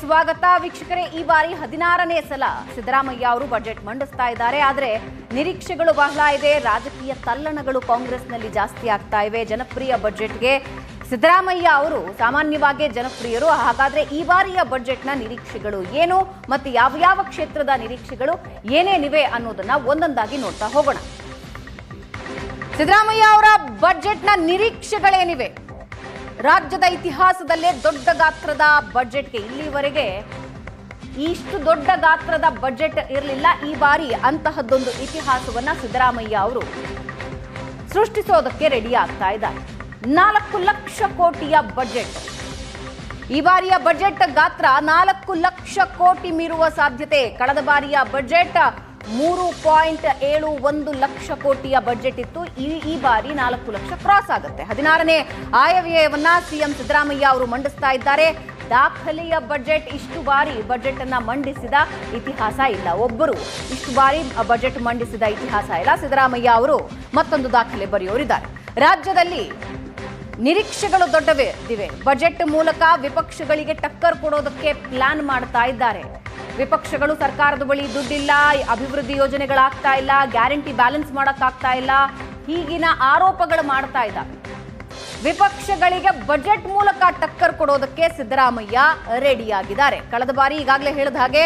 ಸ್ವಾಗತ ವೀಕ್ಷಕರೇ, ಈ ಬಾರಿ ಹದಿನಾರನೇ ಸಲ ಸಿದ್ದರಾಮಯ್ಯ ಅವರು ಬಜೆಟ್ ಮಂಡಿಸ್ತಾ ಇದ್ದಾರೆ. ಆದರೆ ನಿರೀಕ್ಷೆಗಳು ಬಹಳ ಇದೆ. ರಾಜಕೀಯ ತಲ್ಲಣಗಳು ಕಾಂಗ್ರೆಸ್ನಲ್ಲಿ ಜಾಸ್ತಿ ಆಗ್ತಾ ಇವೆ. ಜನಪ್ರಿಯ ಬಜೆಟ್ಗೆ ಸಿದ್ದರಾಮಯ್ಯ ಅವರು ಸಾಮಾನ್ಯವಾಗಿ ಜನಪ್ರಿಯರು. ಹಾಗಾದ್ರೆ ಈ ಬಾರಿಯ ಬಜೆಟ್ನ ನಿರೀಕ್ಷೆಗಳು ಏನು ಮತ್ತು ಯಾವ ಯಾವ ಕ್ಷೇತ್ರದ ನಿರೀಕ್ಷೆಗಳು ಏನೇನಿವೆ ಅನ್ನೋದನ್ನ ಒಂದೊಂದಾಗಿ ನೋಡ್ತಾ ಹೋಗೋಣ. ಸಿದ್ದರಾಮಯ್ಯ ಅವರ ಬಜೆಟ್ನ ನಿರೀಕ್ಷೆಗಳೇನಿವೆ? ರಾಜ್ಯದ ಇತಿಹಾಸದಲ್ಲೇ ದೊಡ್ಡ ಗಾತ್ರದ ಬಜೆಟ್ಗೆ ಇಲ್ಲಿವರೆಗೆ ಇಷ್ಟು ದೊಡ್ಡ ಗಾತ್ರದ ಬಜೆಟ್ ಇರಲಿಲ್ಲ. ಈ ಬಾರಿ ಅಂತಹದ್ದೊಂದು ಇತಿಹಾಸವನ್ನ ಸಿದ್ದರಾಮಯ್ಯ ಅವರು ಸೃಷ್ಟಿಸೋದಕ್ಕೆ ರೆಡಿ ಆಗ್ತಾ ಇದ್ದಾರೆ. ನಾಲ್ಕು ಲಕ್ಷ ಕೋಟಿಯ ಬಜೆಟ್ ಈ ಬಾರಿಯ ಬಜೆಟ್ ಗಾತ್ರ ನಾಲ್ಕು ಲಕ್ಷ ಕೋಟಿ ಮೀರುವ ಸಾಧ್ಯತೆ. ಕಳೆದ ಬಾರಿಯ ಬಜೆಟ್ ಮೂರು ಪಾಯಿಂಟ್ ಏಳು ಒಂದು ಲಕ್ಷ ಕೋಟಿಯ ಬಜೆಟ್ ಇತ್ತು. ಈ ಈ ಬಾರಿ ನಾಲ್ಕು ಲಕ್ಷ ಕ್ರಾಸ್ ಆಗುತ್ತೆ. ಹದಿನಾರನೇ ಆಯವ್ಯಯವನ್ನ ಸಿಎಂ ಸಿದ್ದರಾಮಯ್ಯ ಅವರು ಮಂಡಿಸ್ತಾ ಇದ್ದಾರೆ. ದಾಖಲೆಯ ಬಜೆಟ್ ಇಷ್ಟು ಬಾರಿ ಬಜೆಟ್ ಅನ್ನ ಮಂಡಿಸಿದ ಇತಿಹಾಸ ಇಲ್ಲ. ಒಬ್ಬರು ಇಷ್ಟು ಬಾರಿ ಬಜೆಟ್ ಮಂಡಿಸಿದ ಇತಿಹಾಸ ಇಲ್ಲ. ಸಿದ್ದರಾಮಯ್ಯ ಅವರು ಮತ್ತೊಂದು ದಾಖಲೆ ಬರೆಯೋರಿದ್ದಾರೆ. ರಾಜ್ಯದಲ್ಲಿ ನಿರೀಕ್ಷೆಗಳು ದೊಡ್ಡವೇ ಇವೆ ಬಜೆಟ್ ಮೂಲಕ ವಿಪಕ್ಷಗಳಿಗೆ ಟಕ್ಕರ್ ಕೊಡೋದಕ್ಕೆ ಪ್ಲಾನ್ ಮಾಡ್ತಾ ಇದ್ದಾರೆ. ವಿಪಕ್ಷಗಳು ಸರ್ಕಾರದ ಬಳಿ ದುಡ್ಡಿಲ್ಲ ಅಭಿವೃದ್ಧಿ ಯೋಜನೆಗಳಾಗ್ತಾ ಇಲ್ಲ, ಗ್ಯಾರಂಟಿ ಬ್ಯಾಲೆನ್ಸ್ ಮಾಡೋಕ್ಕಾಗ್ತಾ ಇಲ್ಲ ಹೀಗಿನ ಆರೋಪಗಳು ಮಾಡ್ತಾ ಇದ್ದಾವೆ. ವಿಪಕ್ಷಗಳಿಗೆ ಬಜೆಟ್ ಮೂಲಕ ಟಕ್ಕರ್ ಕೊಡೋದಕ್ಕೆ ಸಿದ್ದರಾಮಯ್ಯ ರೆಡಿಯಾಗಿದ್ದಾರೆ. ಕಳೆದ ಬಾರಿ ಈಗಾಗಲೇ ಹೇಳಿದ ಹಾಗೆ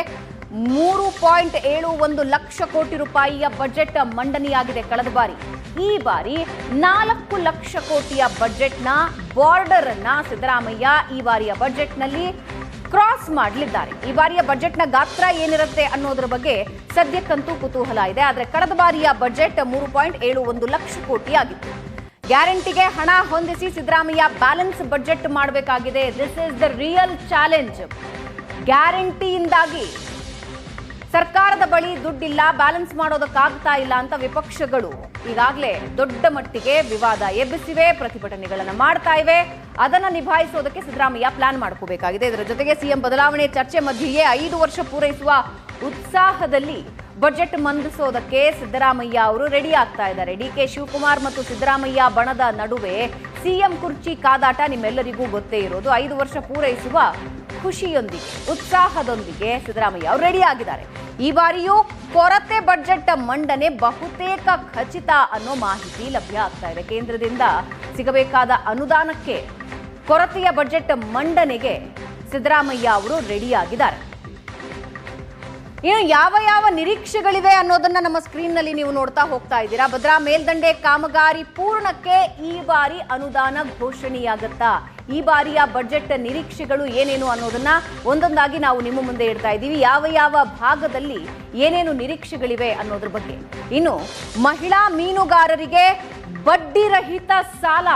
ಮೂರು ಪಾಯಿಂಟ್ ಏಳು ಒಂದು ಲಕ್ಷ ಕೋಟಿ ರೂಪಾಯಿಯ ಬಜೆಟ್ ಮಂಡನೆಯಾಗಿದೆ ಕಳೆದ ಬಾರಿ. ಈ ಬಾರಿ ನಾಲ್ಕು ಲಕ್ಷ ಕೋಟಿಯ ಬಜೆಟ್ನ ಬಾರ್ಡರ್ ಅನ್ನ ಸಿದ್ದರಾಮಯ್ಯ ಈ ಬಾರಿಯ ಬಜೆಟ್ನಲ್ಲಿ ಕ್ರಾಸ್ ಮಾಡಲಿದ್ದಾರೆ. ಈ ಬಾರಿಯ ಬಜೆಟ್ನ ಗಾತ್ರ ಏನಿರುತ್ತೆ ಅನ್ನೋದ್ರ ಬಗ್ಗೆ ಸದ್ಯಕ್ಕಂತೂ ಕುತೂಹಲ ಇದೆ. ಆದರೆ ಕಳೆದ ಬಾರಿಯ ಬಜೆಟ್ ಮೂರು ಪಾಯಿಂಟ್ ಏಳು ಒಂದು ಲಕ್ಷ ಕೋಟಿ ಆಗಿತ್ತು. ಗ್ಯಾರಂಟಿಗೆ ಹಣ ಹೊಂದಿಸಿ ಸಿದ್ದರಾಮಯ್ಯ ಬ್ಯಾಲೆನ್ಸ್ ಬಜೆಟ್ ಮಾಡಬೇಕಾಗಿದೆ. This is the real challenge ಗ್ಯಾರಂಟಿಯಿಂದಾಗಿ ಸರ್ಕಾರದ ಬಳಿ ದುಡ್ಡಿಲ್ಲ ಬ್ಯಾಲೆನ್ಸ್ ಮಾಡೋದಕ್ಕಾಗ್ತಾ ಇಲ್ಲ ಅಂತ ವಿಪಕ್ಷಗಳು ಈಗಾಗಲೇ ದೊಡ್ಡ ಮಟ್ಟಿಗೆ ವಿವಾದ ಎಬ್ಬಿಸಿವೆ, ಪ್ರತಿಭಟನೆಗಳನ್ನು ಮಾಡ್ತಾ ಇವೆ. ಅದನ್ನ ನಿಭಾಯಿಸೋದಕ್ಕೆ ಸಿದ್ದರಾಮಯ್ಯ ಪ್ಲಾನ್ ಮಾಡ್ಕೋಬೇಕಾಗಿದೆ. ಇದರ ಜೊತೆಗೆ ಸಿಎಂ ಬದಲಾವಣೆ ಚರ್ಚೆ ಮಧ್ಯೆಯೇ ಐದು ವರ್ಷ ಪೂರೈಸುವ ಉತ್ಸಾಹದಲ್ಲಿ ಬಜೆಟ್ ಮಂಡಿಸೋದಕ್ಕೆ ಸಿದ್ದರಾಮಯ್ಯ ಅವರು ರೆಡಿ ಆಗ್ತಾ ಇದ್ದಾರೆ. ಡಿ ಕೆ ಶಿವಕುಮಾರ್ ಮತ್ತು ಸಿದ್ದರಾಮಯ್ಯ ಬಣದ ನಡುವೆ ಸಿಎಂ ಕುರ್ಚಿ ಕಾದಾಟ ನಿಮ್ಮೆಲ್ಲರಿಗೂ ಗೊತ್ತೇ ಇರೋದು. ಐದು ವರ್ಷ ಪೂರೈಸುವ ಖುಷಿಯೊಂದಿಗೆ, ಉತ್ಸಾಹದೊಂದಿಗೆ ಸಿದ್ದರಾಮಯ್ಯ ಅವರು ರೆಡಿ ಆಗಿದ್ದಾರೆ. ಈ ಬಾರಿಯೂ ಕೊರತೆ ಬಜೆಟ್ ಮಂಡನೆ ಬಹುತೇಕ ಖಚಿತ ಅನ್ನೋ ಮಾಹಿತಿ ಲಭ್ಯ ಆಗ್ತಾ ಇದೆ. ಕೇಂದ್ರದಿಂದ ಸಿಗಬೇಕಾದ ಅನುದಾನಕ್ಕೆ ಕೊರತೆಯ ಬಜೆಟ್ ಮಂಡನೆಗೆ ಸಿದ್ದರಾಮಯ್ಯ ಅವರು ರೆಡಿಯಾಗಿದ್ದಾರೆ ಇನ್ನು ಯಾವ ಯಾವ ನಿರೀಕ್ಷೆಗಳಿವೆ ಅನ್ನೋದನ್ನ ನಮ್ಮ ಸ್ಕ್ರೀನ್ನಲ್ಲಿ ನೀವು ನೋಡ್ತಾ ಹೋಗ್ತಾ ಇದ್ದೀರಾ? ಭದ್ರಾ ಮೇಲ್ದಂಡೆ ಕಾಮಗಾರಿ ಪೂರ್ಣಕ್ಕೆ ಈ ಬಾರಿ ಅನುದಾನ ಘೋಷಣೆಯಾಗತ್ತಾ? ಈ ಬಾರಿಯ ಬಜೆಟ್ ನಿರೀಕ್ಷೆಗಳು ಏನೇನು ಅನ್ನೋದನ್ನ ಒಂದೊಂದಾಗಿ ನಾವು ನಿಮ್ಮ ಮುಂದೆ ಇಡ್ತಾ ಇದ್ದೀವಿ. ಯಾವ ಯಾವ ಭಾಗದಲ್ಲಿ ಏನೇನು ನಿರೀಕ್ಷೆಗಳಿವೆ ಅನ್ನೋದ್ರ ಬಗ್ಗೆ. ಇನ್ನು ಮಹಿಳಾ ಮೀನುಗಾರರಿಗೆ ಬಡ್ಡಿ ರಹಿತ ಸಾಲ.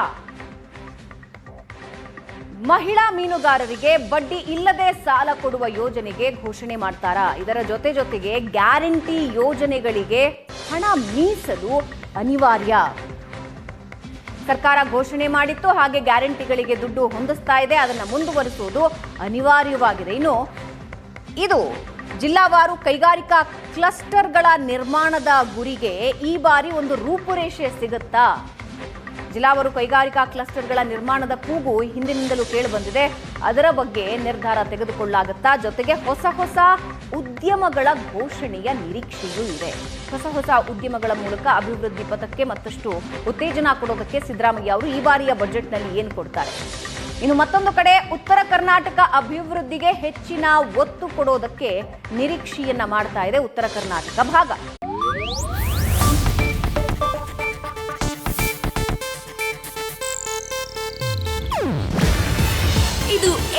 ಮಹಿಳಾ ಮೀನುಗಾರರಿಗೆ ಬಡ್ಡಿ ಇಲ್ಲದೆ ಸಾಲ ಕೊಡುವ ಯೋಜನೆಗೆ ಘೋಷಣೆ ಮಾಡ್ತಾರಾ? ಇದರ ಜೊತೆ ಜೊತೆಗೆ ಗ್ಯಾರಂಟಿ ಯೋಜನೆಗಳಿಗೆ ಹಣ ಮೀಸಲು ಅನಿವಾರ್ಯ. ಸರ್ಕಾರ ಘೋಷಣೆ ಮಾಡಿತ್ತು, ಹಾಗೆ ಗ್ಯಾರಂಟಿಗಳಿಗೆ ದುಡ್ಡು ಹೊಂದಿಸ್ತಾ ಇದೆ, ಅದನ್ನು ಮುಂದುವರಿಸುವುದು ಅನಿವಾರ್ಯವಾಗಿದೆ. ಇನ್ನು ಇದು ಜಿಲ್ಲಾವಾರು ಕೈಗಾರಿಕಾ ಕ್ಲಸ್ಟರ್ಗಳ ನಿರ್ಮಾಣದ ಗುರಿಗೆ ಈ ಬಾರಿ ಒಂದು ರೂಪುರೇಷೆ ಸಿಗುತ್ತಾ? ಜಿಲ್ಲಾವಾರು ಕೈಗಾರಿಕಾ ಕ್ಲಸ್ಟರ್ಗಳ ನಿರ್ಮಾಣದ ಕೂಗು ಹಿಂದಿನಿಂದಲೂ ಕೇಳಿಬಂದಿದೆ ಅದರ ಬಗ್ಗೆ ನಿರ್ಧಾರ ತೆಗೆದುಕೊಳ್ಳಲಾಗುತ್ತಾ ಜೊತೆಗೆ ಹೊಸ ಹೊಸ ಉದ್ಯಮಗಳ ಘೋಷಣೆಯ ನಿರೀಕ್ಷೆಯೂ ಇದೆ. ಹೊಸ ಹೊಸ ಉದ್ಯಮಗಳ ಮೂಲಕ ಅಭಿವೃದ್ಧಿ ಪಥಕ್ಕೆ ಮತ್ತಷ್ಟು ಉತ್ತೇಜನ ಕೊಡೋದಕ್ಕೆ ಸಿದ್ದರಾಮಯ್ಯ ಅವರು ಈ ಬಾರಿಯ ಬಜೆಟ್ನಲ್ಲಿ ಏನು ಕೊಡ್ತಾರೆ? ಇನ್ನು ಮತ್ತೊಂದು ಕಡೆ ಉತ್ತರ ಕರ್ನಾಟಕ ಅಭಿವೃದ್ಧಿಗೆ ಹೆಚ್ಚಿನ ಒತ್ತು ಕೊಡೋದಕ್ಕೆ ನಿರೀಕ್ಷೆಯನ್ನ ಮಾಡ್ತಾ ಇದೆ ಉತ್ತರ ಕರ್ನಾಟಕ ಭಾಗ.